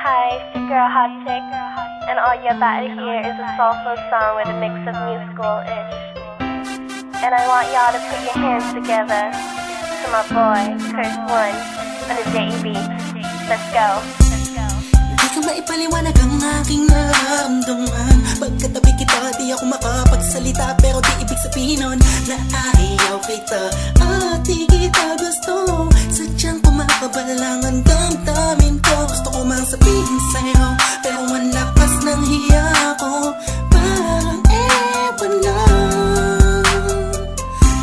Hi, it's your girl Hot Chick, and all you're about to hear is a soulful song with a mix of musical-ish. And I want y'all to put your hands together to my boy, Curse One, on the JE Beats. Let's go. Di ka maipaliwanag ang aking nararamdaman Pagkatabi kita, di ako makapagsalita Pero di ibig sabihin nun na ayaw kita At di kita gusto Sadyang kumakabalang ang damdamin ko Gusto ko mang sabihin sa'yo Pero ang lakas ng hiya ko. Parang ewan lang.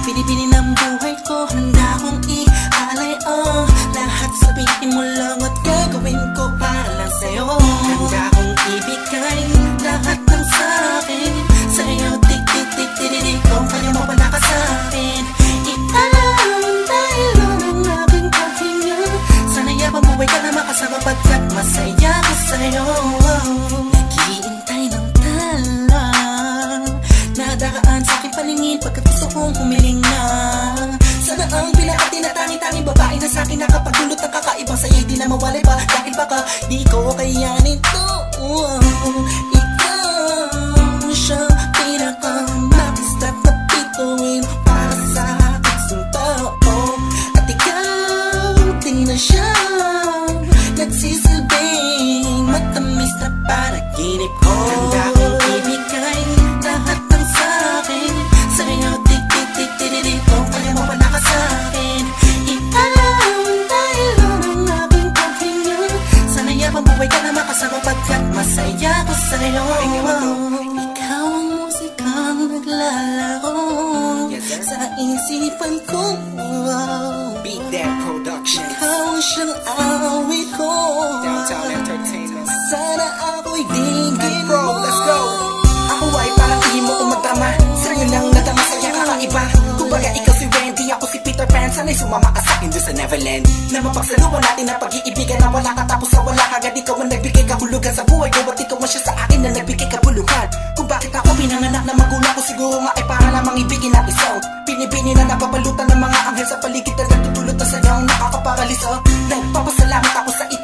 Pinipili ng buhay ko Handa kong ialay ang Lahat sabihin mo lang at gagawin ko para lang sa'yo. Handa kong ibigay lahat ng sa'kin. Sa'yo tik tik tik tiririk kung kaya paningin pagkat gusto kong humiling na. Sana ang pinakatinatangi-tanging babae na sa akin nakapagdulot ng kakaibang sa'yo di na mawalay pa. Dahil baka di ko kayanin to. Ikaw siyang Ikaw ang musikang naglalaro Sa isipan ko Beat That Productions. Ikaw ang siyang awit ko Downtown Entertainment. Sana ako'y digin mo Wendy, ako si Peter Pan Sana'y sumama ka sa'kin doon sa Neverland. Na mapagsaluhan natin ang pag-iibigan Na wala ka tapos sa wala Agad ikaw ang nagbigay kahulugan sa buhay ko. At ikaw ang siya sa akin na nagbigay kabuluhan Kung bakit ako pinanganak na magulang ko Siguro nga ay para lamang ibigin ang isang Pinibini na napapalutan ng mga anghel sa paligid Na nagtutulot na sadyang nakakaparalisa Nagpapasalamat ako sa itaas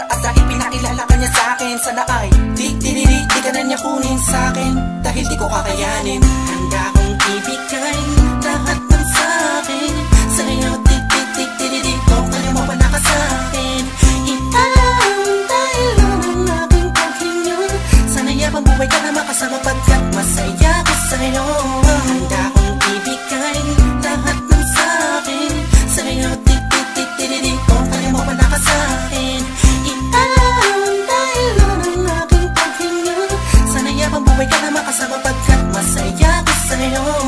your